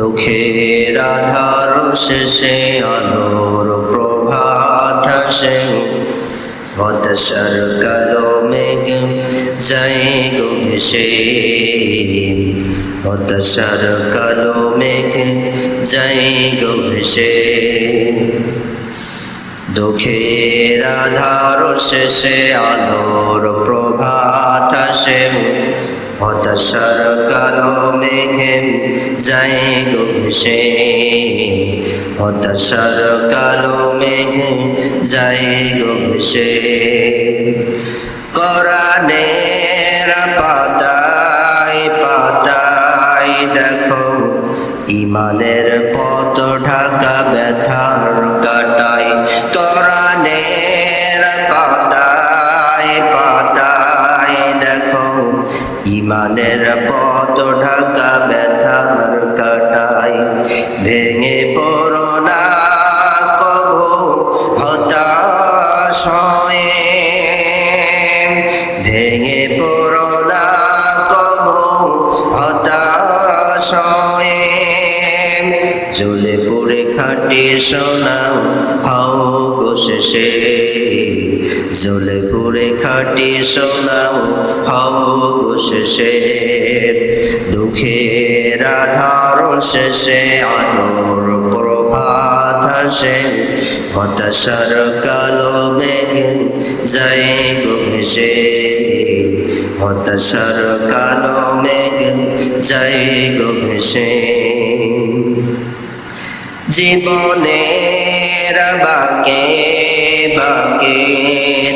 দুঃখের আধার শেষে আলোর প্রভাত আসে। হতাশার কালো মেঘ যাই গো ভেসে। হতাশার কালো মেঘ যাই গো ভেসে। দুঃখের আধার শেষে আলোর প্রভাত আসে। হতাশার কালো মেঘে যাই ভেসে হতাশার কালো মেঘে যাই গো ভেসে কোরআনের পাতায় দেখো ইমানের পথ ঢাকা ব্যথার কাটায়। কোরআনের পাতায় ইমানের পথ ঢাকা ব্যথার কাটাই। ভেঙে পড়ো না কবু হতাশ ভেঙে পড়ো জ্বলে পড়ে খাটি সোনা হাও গো শেষে। জ্বলে পড়ে খাটি সোনা হাও গো শেষে। দুঃখের আধার শেষে আলোর প্রভাত আসে। হতাশার কালো মেঘে যাই গো ভেসে। হতাশার কালো মেঘে যাই গো ভেসে। জীবনের বাকে বাকে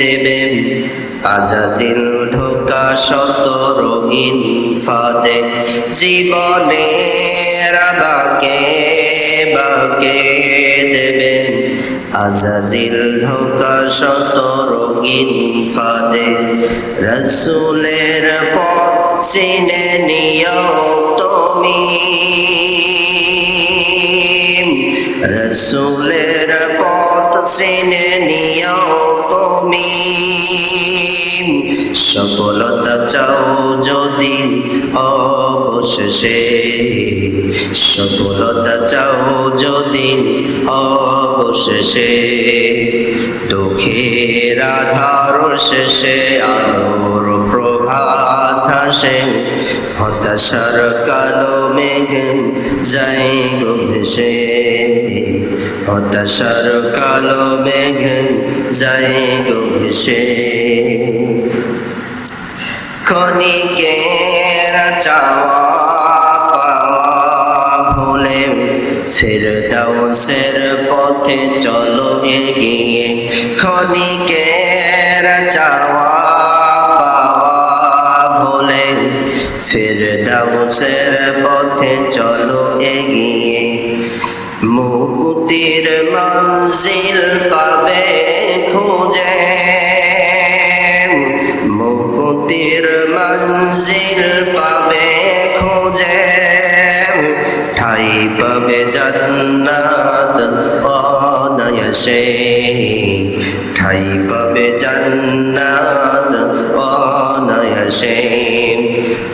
দেবেন আজাজিল ধোকা শত রঙিন ফাদে। জীবনের বাকে বাকে দেবেন আজাজিল ধোকা শত রঙিন ফাদে। রসুলের পথ চিনে নিও তুমি। রসুলের পথ চিনে নিও তুমি। সফলতা চাও যদি অবশেষে। সফলতা চাও যদি অবশেষে। দুঃখের আধার শেষে আলোর প্রভাত আসে। হতাশার কালো যাই গো ভেসে। হতাশার কালো মেঘ যাই গো ভেসে। ক্ষণিকের চাওয়া পাওয়া ভুলে ফের দাউসের পথে চলো এগিয়ে। ক্ষণিকের চাওয়া ফের দাউসের পথে চলো এগিয়ে। মুকুতির মঞ্জিল পাবে খুঁজে। মুকুতির মঞ্জিল পাবে খুঁজে। ঠাই পাবে জান্নাত অনয়সে। ঠাই পাবে জান্নাত অনয়সে।